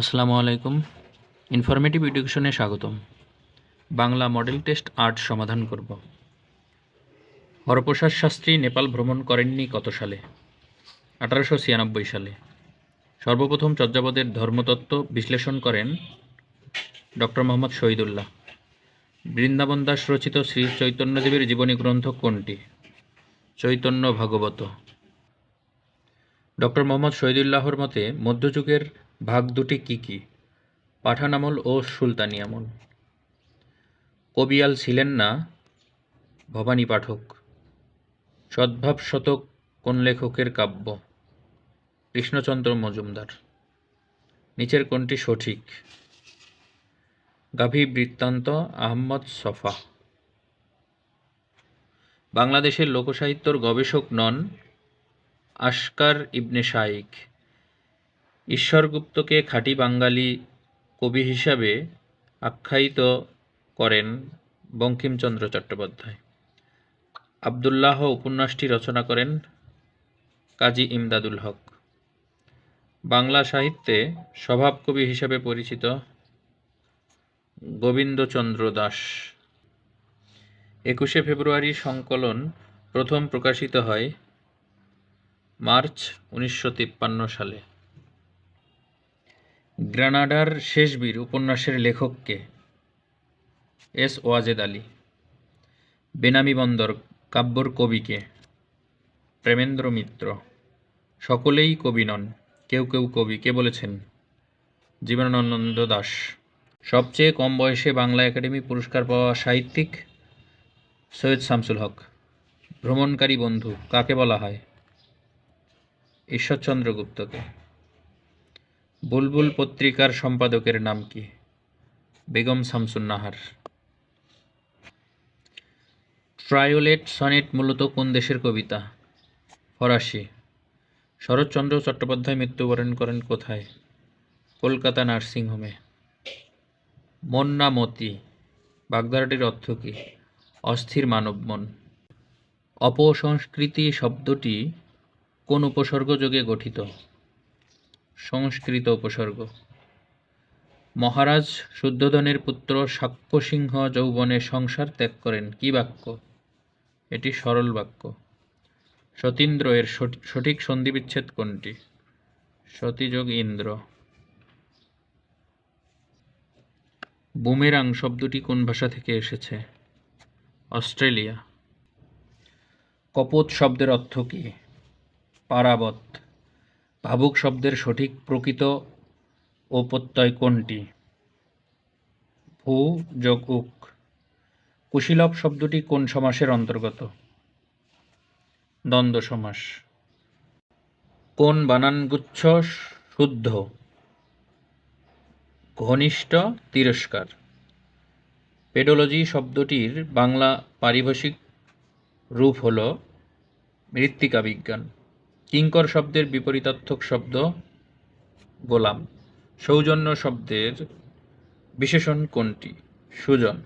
আসসালামু আলাইকুম। ইনফরমেটিভ এডুকেশনে স্বাগতম। বাংলা মডেল টেস্ট আর্ট সমাধান করব। হরপ্রসাদ শাস্ত্রী নেপাল ভ্রমণ করেননি কত সালে? আঠারোশো ছিয়ানব্বই সালে। সর্বপ্রথম চর্যাপদের ধর্মতত্ত্ব বিশ্লেষণ করেন ডক্টর মোহাম্মদ শহীদুল্লাহ। বৃন্দাবন দাস রচিত শ্রী চৈতন্যদেবের জীবনী গ্রন্থ কোনটি? চৈতন্য ভাগবত। ডক্টর মোহাম্মদ শহীদুল্লাহর মতে মধ্যযুগের ভাগ দুটি কি কি? পাঠান আমল ও সুলতানি আমল। কবিয়াল ছিলেন না? ভবানী পাঠক। সদ্ভাব শতক কোন লেখকের কাব্য? কৃষ্ণচন্দ্র মজুমদার। নিচের কোনটি সঠিক? গাভী বৃত্তান্ত আহম্মদ সফা। বাংলাদেশের লোকসাহিত্যর গবেষক নন আশকার ইবনে শাইক ঈশ্বরগুপ্তকে খাঁটি বাঙালি কবি হিসাবে আখ্যায়িত করেন বঙ্কিমচন্দ্র চট্টোপাধ্যায়। আবদুল্লাহ উপন্যাসটি রচনা করেন কাজী ইমদাদুল হক। বাংলা সাহিত্যে স্বভাবকবি হিসাবে পরিচিত গোবিন্দচন্দ্র দাস। একুশে ফেব্রুয়ারি সংকলন প্রথম প্রকাশিত হয় মার্চ উনিশশো তিপ্পান্ন সালে। গ্রানাডার শেষ বীর উপন্যাসের লেখককে এস ওয়াজেদ আলী, বেনামি বন্দর কাব্যর কবিকে প্রেমেন্দ্র মিত্র, সকলেই কবি নন, কেউ কেউ কবি। কে বলেছেন? জীবনানন্দ দাস। সবচেয়ে কম বয়সে বাংলা একাডেমি পুরস্কার পাওয়া সাহিত্যিক সৈয়দ শামসুল হক। ভ্রমণকারী বন্ধু, কাকে বলা হয়? ঈশ্বরচন্দ্র গুপ্তকে। বুলবুল পত্রিকার সম্পাদকের নাম কি? বেগম শামসুন নাহার ট্রায়োলেট সনেট মূলত কোন দেশের কবিতা? ফরাসি। শরৎচন্দ্র চট্টোপাধ্যায় মৃত্যুবরণ করেন কোথায়? কলকাতা নার্সিংহোমে। মন্না মতি বাগধারাটির অর্থ কী? অস্থির মানব মন। অপসংস্কৃতি শব্দটি কোন উপসর্গযোগে গঠিত? সংস্কৃত উপসর্গ। মহারাজ শুদ্ধোধনের পুত্র সাক্ষ্যসিংহ যৌবনে সংসার ত্যাগ করেন। কি বাক্য? এটি সরল বাক্য। সতীন্দ্র এর সঠ- সঠিক সন্ধিবিচ্ছেদ কোনটি? সতীযোগ ইন্দ্র। বুমেরাং শব্দটি কোন ভাষা থেকে এসেছে? অস্ট্রেলিয়া। কপোত শব্দের অর্থ কী? পারাবত। ভাবুক শব্দের সঠিক প্রকৃত ও প্রত্যয় কোনটি? ভূ যোগ উক। কুশীলভ শব্দটি কোন সমাসের অন্তর্গত? দ্বন্দ্ব সমাস। কোন বানানগুচ্ছ শুদ্ধ? ঘনিষ্ঠ তিরস্কার। পেডোলজি শব্দটির বাংলা পারিভাষিক রূপ হল মৃত্তিকা বিজ্ঞান। কিঙ্কর শব্দের বিপরীতার্থক শব্দ গোলাম। সৌজন্য শব্দের বিশেষণ কোনটি? সুজন।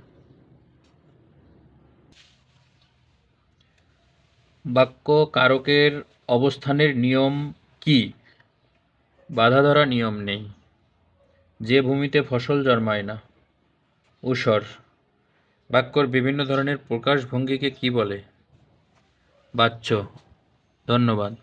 বাক্য কারকের অবস্থানের নিয়ম কি? বাধা ধরা নিয়ম নেই। যে ভূমিতে ফসল জন্মায় না ঊষর বাক্যর বিভিন্ন ধরনের প্রকাশভঙ্গিকে কি বলে? বাচ্চ ধন্যবাদ।